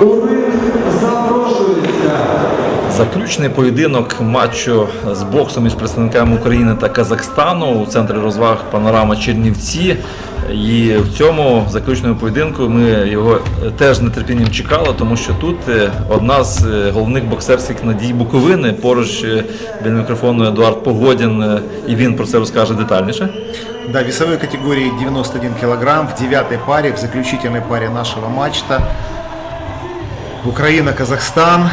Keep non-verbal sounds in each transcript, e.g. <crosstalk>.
У ринг запрошується Заключний поєдинок матчу з боксом між представниками України та Казахстану у центрі розваг Панорама Чернівці. І в цьому заключному поєдинку ми його теж нетерпінням чекали, тому що тут е, одна з е, головних боксерських надій Буковини. Поруч е, біля мікрофону Едуард Погодін, і він про це розкаже детальніше. Да, весовой категории 91 килограмм в девятой паре, в заключительной паре нашего матча. Украина-Казахстан.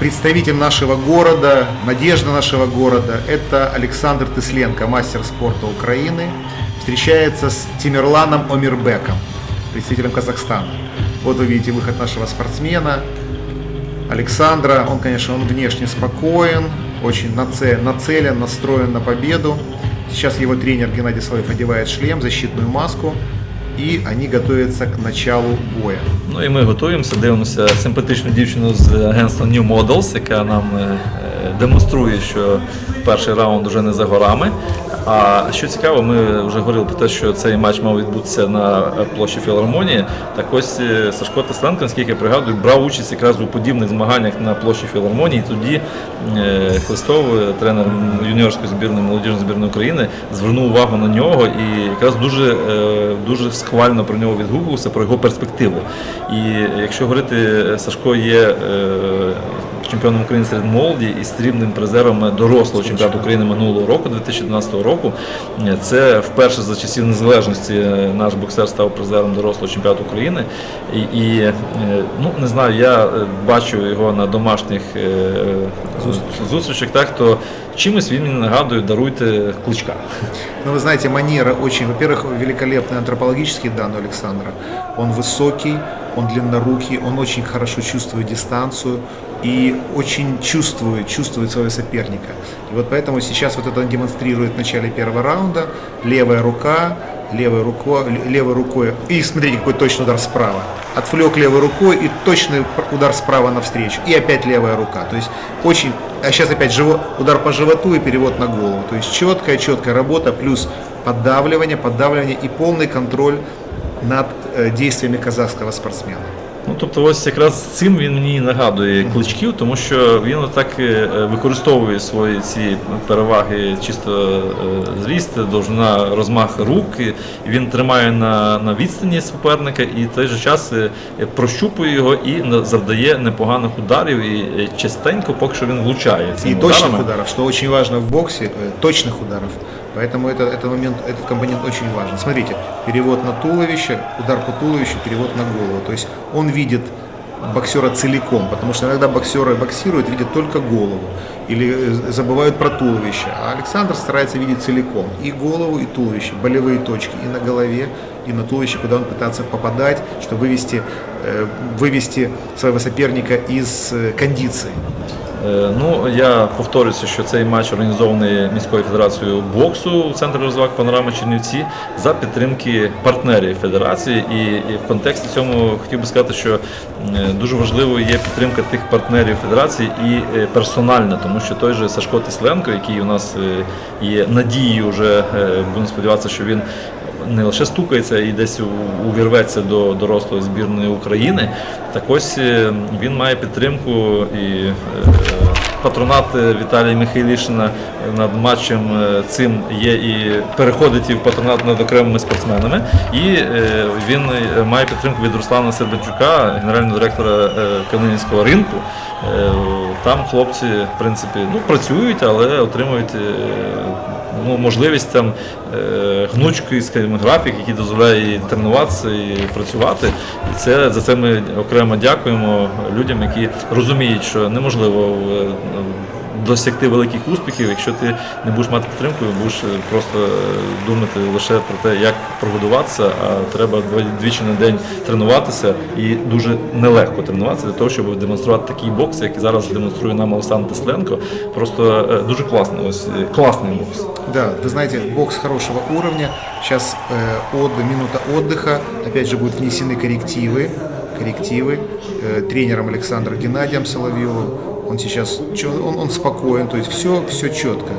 Представитель нашего города, надежда нашего города, это Александр Тысленко, мастер спорта Украины. Встречается с Тимирланом Омирбеком, представителем Казахстана. Вот вы видите выход нашего спортсмена. Александра, он, конечно, он внешне спокоен, очень наце- нацелен, настроен на победу. Сейчас его тренер Геннадий Соловьев одевает шлем, защитную маску, и вони готуються к началу боя. Ну і ми готуємося, дивимося симпатичну дівчину з агентства New Models, яка нам е, е, демонструє, що перший раунд вже не за горами. А що цікаво, ми вже говорили про те, що цей матч мав відбутися на площі філармонії. Так ось е, Сашко Тесленко, наскільки я пригадую, брав участь якраз у подібних змаганнях на площі філармонії. Тоді е, Хлистов, е, тренер юніорської збірної молодіжної збірної України, звернув увагу на нього і якраз дуже, дуже схвально про нього відгукувався, про його перспективу. І якщо говорити, Сашко є чемпіоном України серед молоді і срібним призером дорослого чемпіонату України минулого року, 2012 року. Е, Це вперше за часів незалежності е, наш боксер став призером дорослого чемпіонату України. І, і е, ну не знаю, я е, бачу його на домашніх е, зустрічах, так то чимось він мені нагадує, даруйте кличка. Ну, вы знаете, манера очень, во-первых, великолепный антропологический дан у Александра. Он высокий, он длиннорукий, он очень хорошо чувствует дистанцию и очень чувствует, чувствует своего соперника. И вот поэтому сейчас вот это он демонстрирует в начале первого раунда. Левая рука, левой рукой, левой рукой. И смотрите, какой точный удар справа. Отвлек левой рукой и точный удар справа навстречу. И опять левая рука. То есть очень... А сейчас опять живо, удар по животу и перевод на голову. То есть четкая, четкая работа, плюс поддавливание, поддавливание и полный контроль над э, действиями казахского спортсмена. Ну, тобто, ось якраз цим він мені нагадує кличків, тому що він отак е, використовує свої ці переваги, чисто е, зріст, довжина, розмах рук. і Він тримає на, на відстані суперника і в той же час е, прощупує його і на- завдає непоганих ударів. І е, частенько, поки що він влучає И цими точных ударами. ударов, что очень важно в боксе, э, точных ударов. Поэтому это, этот момент, этот компонент очень важен. Смотрите, перевод на туловище, удар по туловищу, перевод на голову. То есть он видит боксера целиком, потому что иногда боксеры боксируют, видят только голову или э, забывают про туловище. А Александр старается видеть целиком и голову, и туловище, болевые точки и на голове, и на туловище, куда он пытается попадать, чтобы вывести, э, вывести своего соперника из э, кондиции. Е, Ну, я повторюся, що цей матч організований міською федерацією боксу у центрі розваг Панорама Чернівці за підтримки партнерів федерації. І, в контексті цьому хотів би сказати, що е, дуже важливою є підтримка тих партнерів федерації і е, персональна, тому що той же Сашко Тисленко, який у нас є надією, вже будемо сподіватися, що він не лише стукається і десь увірветься до дорослої збірної України. Так ось він має підтримку і патронат е, Віталія Михайлішина над матчем е, цим є і переходить і в патронат над окремими спортсменами. І е, він е, має підтримку від Руслана Сербенчука, генерального директора Калинінського ринку. Е, Там хлопці, в принципі, ну, працюють, але отримують е, ну, можливість там е, гнучкий скажімо, графік, який дозволяє і тренуватися і працювати. І це за це ми окремо дякуємо людям, які розуміють, що неможливо е, досягти великих успіхів, якщо ти не будеш мати підтримку, і будеш е, просто е, думати лише про те, як прогодуватися, а треба дво- двічі на день тренуватися і дуже нелегко тренуватися для того, щоб демонструвати такий бокс, який зараз демонструє нам Олександр Тесленко. Просто е, дуже класний, ось е, класний бокс. Да, вы знаете, бокс хорошего уровня. Сейчас э, от, минута отдыха. Опять же будут внесены коррективы. Коррективы э, тренером Александром Геннадием Соловьевым. Он сейчас он, он спокоен, то есть все, все четко.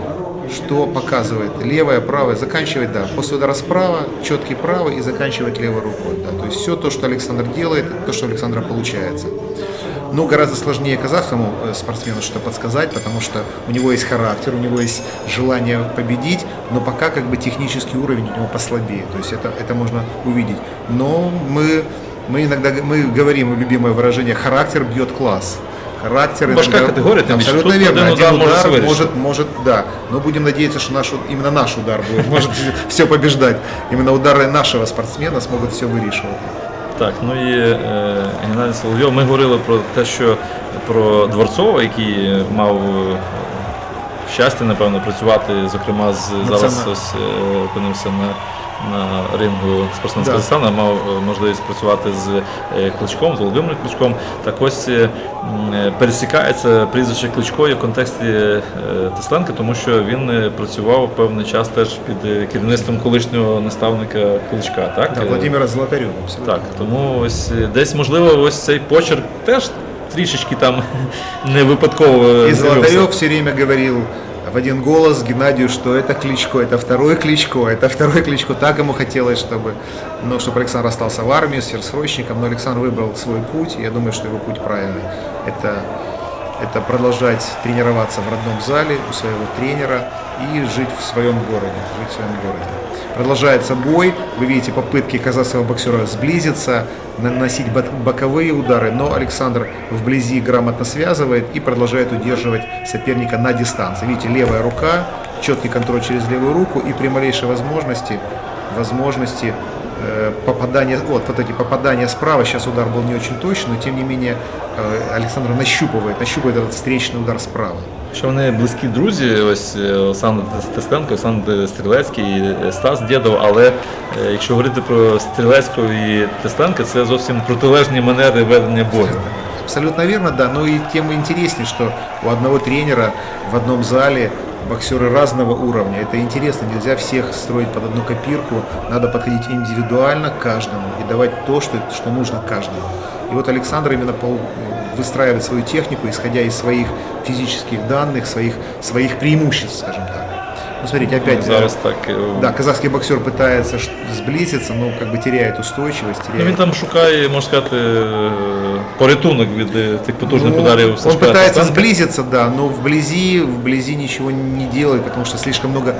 что показывает левая, правая, заканчивает, да, после удара справа, четкий правый и заканчивать левой рукой, да, то есть все то, что Александр делает, то, что Александра получается. Ну, гораздо сложнее казахскому э, спортсмену что подсказать, потому что у него есть характер, у него есть желание победить, но пока как бы технический уровень у него послабее, то есть это, это можно увидеть. Но мы, мы иногда мы говорим любимое выражение «характер бьет класс» Характер Важка иногда- категория, тем більше. абсолютно Тут верно. один Один удар може удар все вирішити. может, может, да. Но будем надеяться, что наш, именно наш удар будет, <laughs> может все побеждать. Именно удары нашего спортсмена смогут все вырішувати. Так, ну і е, Геннадій Соловйов. Ми говорили про те, що про Дворцова, який мав е, щастя, напевно, працювати, зокрема, з Ну, зараз це ось е, опинився на. На рингу спортсмен з Да. Казахстана мав е, можливість працювати з е, Кличком, з Володимиром Кличком. Так ось пересікається прізвище Кличко в контексті Тесленка, тому що він працював певний час теж під керівництвом колишнього наставника Кличка. Так, Да, Владимира Золотарева. абсолютно так, тому ось десь можливо ось цей почерк теж трішечки там <laughs> не випадково. З'явився. Золотарев все время говорил в один голос Геннадию, что это Кличко, это второй Кличко, это второй Кличко. Так ему хотелось, чтобы, ну, чтобы Александр остался в армии с срочником, но Александр выбрал свой путь, и я думаю, что его путь правильный. Это, это продолжать тренироваться в родном зале у своего тренера и жить в своем городе. Жить в своем городе. Продолжается бой. Вы видите попытки казахского боксера сблизиться, наносить бок- боковые удары, но Александр вблизи грамотно связывает и продолжает удерживать соперника на дистанции. Видите, левая рука, четкий контроль через левую руку и при малейшей возможности, возможности э, попадания, вот, вот эти попадания справа, сейчас удар был не очень точный, но тем не менее э, Александр нащупывает, нащупывает этот встречный удар справа. Що вони близькі друзі, ось е, Олександр Тестенко, Олександр Стрілецький, і Стас Дєдов, але е, якщо говорити про Стрілецького і Тестенка, це зовсім протилежні манери ведення бою. Абсолютно верно, да. Но и тем интереснее, что у одного тренера в одном зале боксеры разного уровня. Это интересно, нельзя всех строить под одну копирку. Надо подходить индивидуально к каждому и давать то, что, что нужно каждому. И вот Александр именно пол- выстраивает свою технику, исходя из своих физических данных, своих, своих преимуществ, скажем так. Ну, смотрите, опять... э, Зараз так. е, Да, казахский боксер пытается ш- сблизиться, но как бы теряет устойчивость, Ну, теряет... він там шукає, можна сказати, е, порятунок від е, тих потужних Ну, ударів он Сашка пытается Тестенка. сблизиться, да, но вблизи, вблизи ничего не делает, потому что слишком много,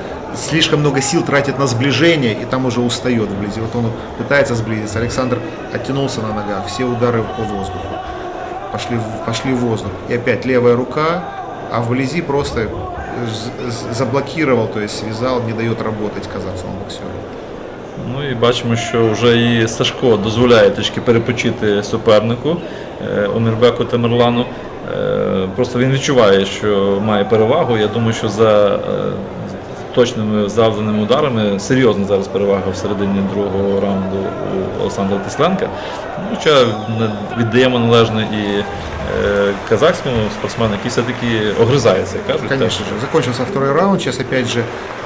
слишком много сил тратит на сближение, и там уже устает вблизи. Вот он пытается сблизиться. Александр оттянулся на ногах, все удары по воздуху. Пошли, пошли в воздух. И опять левая рука, а вблизи просто заблокировал, то есть связал, не дает работать казахскому боксеру. Ну і бачимо, що вже і Сашко дозволяє трішки перепочити супернику е, Омірбеку Тамерлану. Е, Просто він відчуває, що має перевагу. Я думаю, що за е, точними завданими ударами серйозна зараз перевага в середині другого раунду у Олександра Тесленка. Ну, Хоча не віддаємо належне і е, казахському спортсмену, який все-таки огризається, як кажуть. Конечно же. Закончился второй раунд. Сейчас опять же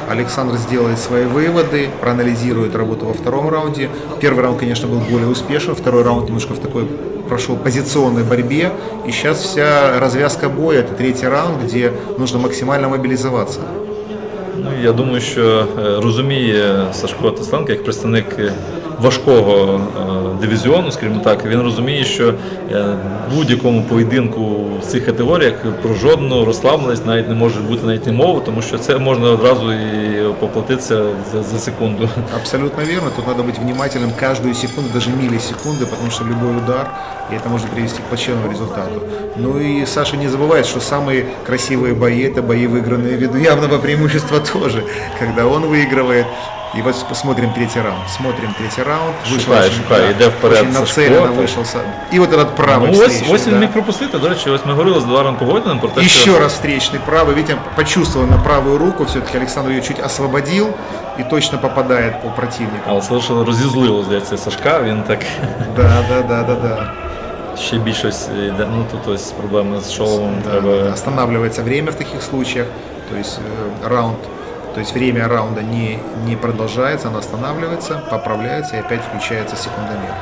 Александр сделает свои выводы, проанализирует работу во втором раунде. Первый раунд, конечно, был более успешен. Второй раунд немножко в такой прошел позиционной борьбе. И сейчас вся развязка боя, это третий раунд, где нужно максимально мобилизоваться. Ну, я думаю, що розуміє Сашко Тесленко як представник важкого е, дивізіону, скажімо так, він розуміє, що е, в будь-якому поєдинку в цих категоріях про жодну розслабленість навіть не може бути навіть і мови, тому що це можна одразу і поплатитися за, за секунду. Абсолютно верно. Тут надо быть внимательным каждую секунду, даже миллисекунды, потому что любой удар, и это может привести к плачевному результату. Ну и Саша не забывает, что самые красивые бои – это бои, выигранные ввиду явного преимущества тоже, когда он выигрывает. И вот посмотрим третий раунд. Смотрим третий раунд. Шукає, шукає, йде вперед Очень Сашко, нацеленно так. вышел. Са- И вот этот правый Ну, ось, встречный, ось він да. міг пропустити. До речі, ось ми говорили з Едуардом Погодиним про те, що Еще раз встречный правый. Видите, почувствовал на правую руку. Все-таки Александр ее чуть освободил и точно попадает по противнику. але це лише розізлило, здається, Сашка. Він так <laughs> Да, да, да, да, да. ще більше ось йде. Ну тут ось проблеми з шоломом. Да, Треба да, Останавливается время в таких случаях, то есть э, раунд, то есть время раунда не, не продолжается, оно останавливается, поправляется и опять включается секундомер.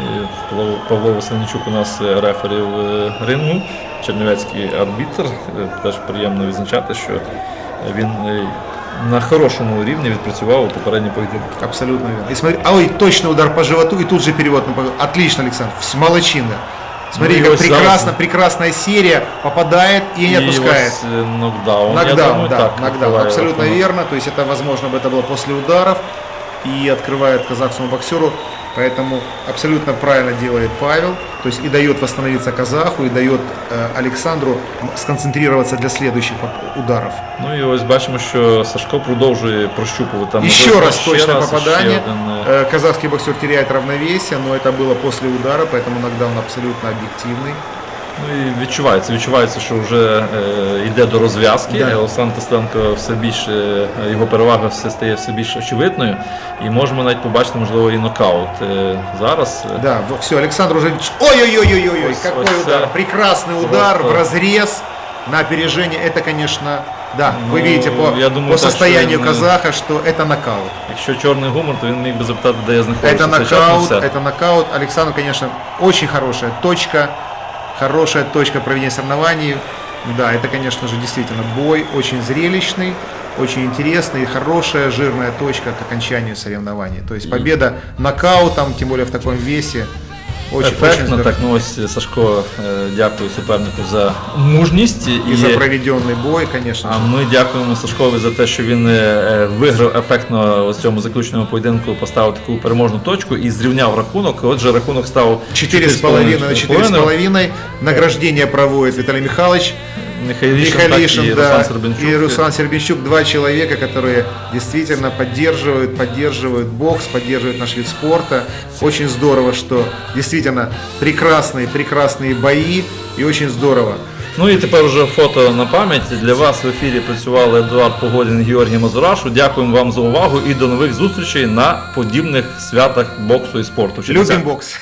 І Павло- Павло Васильничук у нас е, рефері в е, рингу, чернівецький арбітр. Е, Теж приємно відзначати, що він е, на хорошому рівні відпрацював у попередній поєдинку. Абсолютно верно. И смотри, а ой, точный удар по животу, и тут же перевод на пов- Отлично, Александр, с- молодчина. Смотри, Ну, как его сразу- прекрасно, прекрасная серия, попадает и не отпускает. ось, е, нокдаун. Я Нокдаун, думаю, да, нокдаун, абсолютно верно. То есть это, возможно, бы это было после ударов и открывает казахскому боксеру. Поэтому абсолютно правильно делает Павел. То есть и дает восстановиться казаху, и дает э, Александру сконцентрироваться для следующих ударов. Ну і ось бачимо, що Сашко продовжує прощупувати. там, раз ще точное раз, ще попадание. один, е, Э, Казахский боксер теряет равновесие, но это было после удара, поэтому нокдаун абсолютно объективный. Ну і відчувається, відчувається, що вже е, йде до розв'язки. Да. Олександр Тесленко все більше е, його перевага все стає все більш очевидною. І можемо навіть побачити, можливо, і нокаут е, зараз. Е, Да, все, Александр уже... Ой-ой-ой-ой-ой, Ось- какой ось удар. это Прекрасный удар просто- в разрез на опережение. Это, конечно, да, вы Ну, видите по, я думаю, по так, состоянию что, э, казаха, что это нокаут. Якщо чорний гумор, то він міг би запитати, де я знаходжуся. Это Це час, ну, нокаут, все. это нокаут. Александр, конечно, очень хорошая точка, хорошая точка проведения соревнований. Да, это, конечно же, действительно бой, очень зрелищный, очень интересный, и хорошая жирная точка к окончанию соревнований. То есть победа нокаутом, тем более в таком весе, очень, очень Ефектно, здорово. так ну ось Сашко е, дякую супернику за мужність И за проведенный бой, конечно А же. ми дякуємо Сашкові за те, що він е, виграв ефектно у цьому заключному поєдинку, поставив таку переможну точку і зрівняв рахунок. Отже, рахунок став Четыре с половиной на четыре с половиной. Награждение проводит Виталий Михайлович Михайлішин, так, Михайлишин, і да, Руслан Сербенчук. и Руслан Сербенчук, два человека, которые действительно поддерживают, поддерживают бокс, поддерживают наш вид спорта. Очень здорово, что действительно прекрасные, прекрасные бои и очень здорово. Ну і тепер вже фото на пам'ять. Для вас в ефірі працювали Едуард Погодін і Георгій Мазурашу. Дякуємо вам за увагу і до нових зустрічей на подібних святах боксу і спорту. в Чернівцях. Любим бокс.